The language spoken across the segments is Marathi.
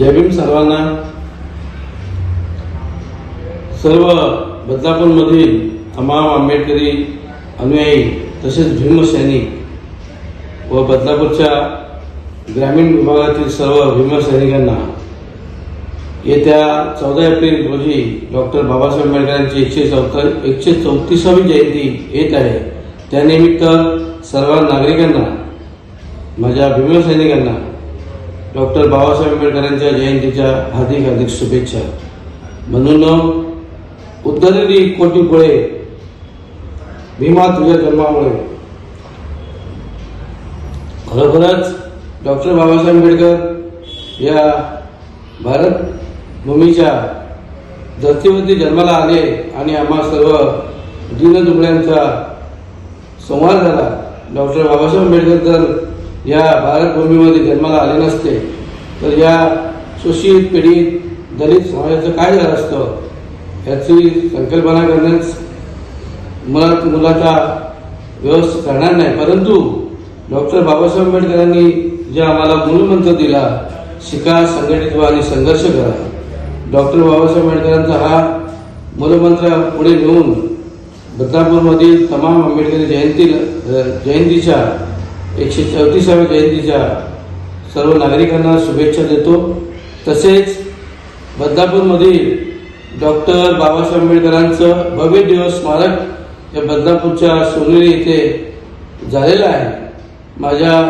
जय भीम सर्वांना. सर्व बदलापूरमधील तमाम आंबेडकरी अनुयायी तसेच भीमसैनिक व बदलापूरच्या ग्रामीण विभागातील सर्व भीमसैनिकांना येत्या चौदा एप्रिल रोजी डॉक्टर बाबासाहेब आंबेडकरांची एकशे चौथा एकशे चौतीसावी जयंती येत आहे. त्यानिमित्त सर्व नागरिकांना माझ्या भीमसैनिकांना डॉक्टर बाबासाहेब आंबेडकरांच्या जयंतीच्या हार्दिक हार्दिक शुभेच्छा. म्हणून उद्धरली कोटी पुळे भीमा तुझ्या जन्मामुळे. खरोखरच डॉक्टर बाबासाहेब आंबेडकर या भारत भूमीच्या धर्तीवरती जन्माला आले आणि आम्हा सर्व दीनदुबळ्यांचा संवाद झाला. डॉक्टर बाबासाहेब आंबेडकर तर या भारतभूमीमध्ये जन्माला आले नसते तर या शोषित पीडित दलित समाजाचं काय झालं असतं? याची संकल्पना करण्यास मुलात मुलाचा व्यवस्थित करणार नाही. परंतु डॉक्टर बाबासाहेब आंबेडकरांनी जे आम्हाला मूलमंत्र दिला शिका संघटित व्हा आणि संघर्ष करा. डॉक्टर बाबासाहेब आंबेडकरांचा हा मूलमंत्र पुढे नेऊन बदलापूरमधील तमाम आंबेडकरी जयंती जयंतीच्या एकशे चौतीसाव्या जयंतीच्या सर्व नागरिकांना शुभेच्छा देतो. तसेच बदलापूरमधील डॉक्टर बाबासाहेब आंबेडकरांचं भव्य दिवस स्मारक या बदलापूरच्या सोनेरी येथे झालेलं आहे. माझ्या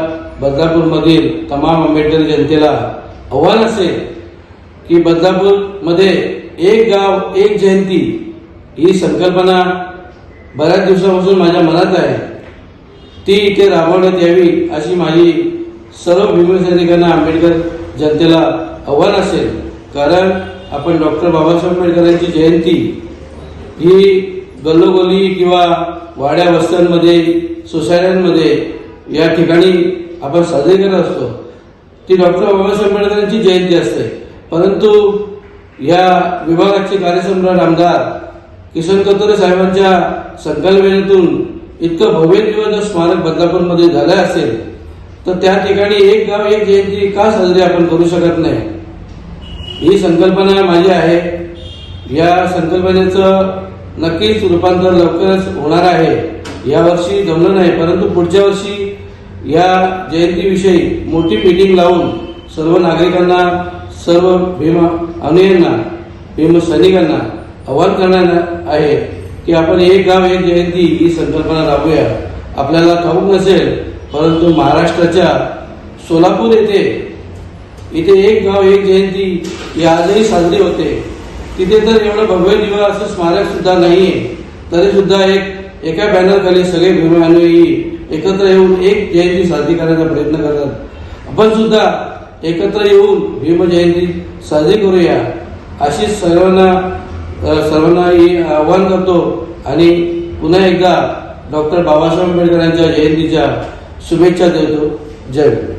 बदलापूरमधील तमाम आंबेडकर जनतेला आव्हान असेल की बदलापूरमध्ये एक गाव एक जयंती ही संकल्पना बऱ्याच दिवसापासून माझ्या मनात आहे. ती इथे राबवण्यात यावी अशी माझी सर्व भीमसैनिकांना आंबेडकर जनतेला आव्हान असेल. कारण आपण डॉक्टर बाबासाहेब आंबेडकरांची जयंती ही गल्लोगल्ली किंवा वाड्या वस्त्यांमध्ये सोसायट्यांमध्ये या ठिकाणी आपण साजरी करत असतो. ती डॉक्टर बाबासाहेब आंबेडकरांची जयंती असते. परंतु या विभागाचे कार्यसम्राट आमदार किसन कतोरे साहेबांच्या संकल्पनेतून इतकं भव्य दिवस स्मारक बदलापूरमध्ये झालं असेल तर त्या ठिकाणी एक गाव एक जयंती का साजरी आपण करू शकत नाही? ही संकल्पना माझी आहे. या संकल्पनेचं नक्कीच रूपांतर लवकरच होणार आहे. यावर्षी जमलं नाही परंतु पुढच्या वर्षी या जयंतीविषयी मोठी मीटिंग लावून सर्व नागरिकांना सर्व भीम अनुयांना भीम सैनिकांना आवाहन करणार आहे. की आपण एक गाव एक जयंती ही संकल्पना राबूया. आपल्याला ठाऊक नसेल परंतु महाराष्ट्राच्या सोलापूर येथे इथे एक गाव एक जयंती ही आजही साजरी होते. तिथे तर एवढं भव्य दिवा असं स्मारक सुद्धा नाहीये. तरी सुद्धा एक एका बॅनरखाली सगळे भीमानुयायी एकत्र येऊन एक जयंती साजरी करण्याचा प्रयत्न करतात. आपण सुद्धा एकत्र येऊन भीम जयंती साजरी करूया. अशी सर्वांना सर्वांना ही आव्हान करतो. आणि पुन्हा एकदा डॉक्टर बाबासाहेब आंबेडकरांच्या जयंतीच्या शुभेच्छा देतो. जय भीम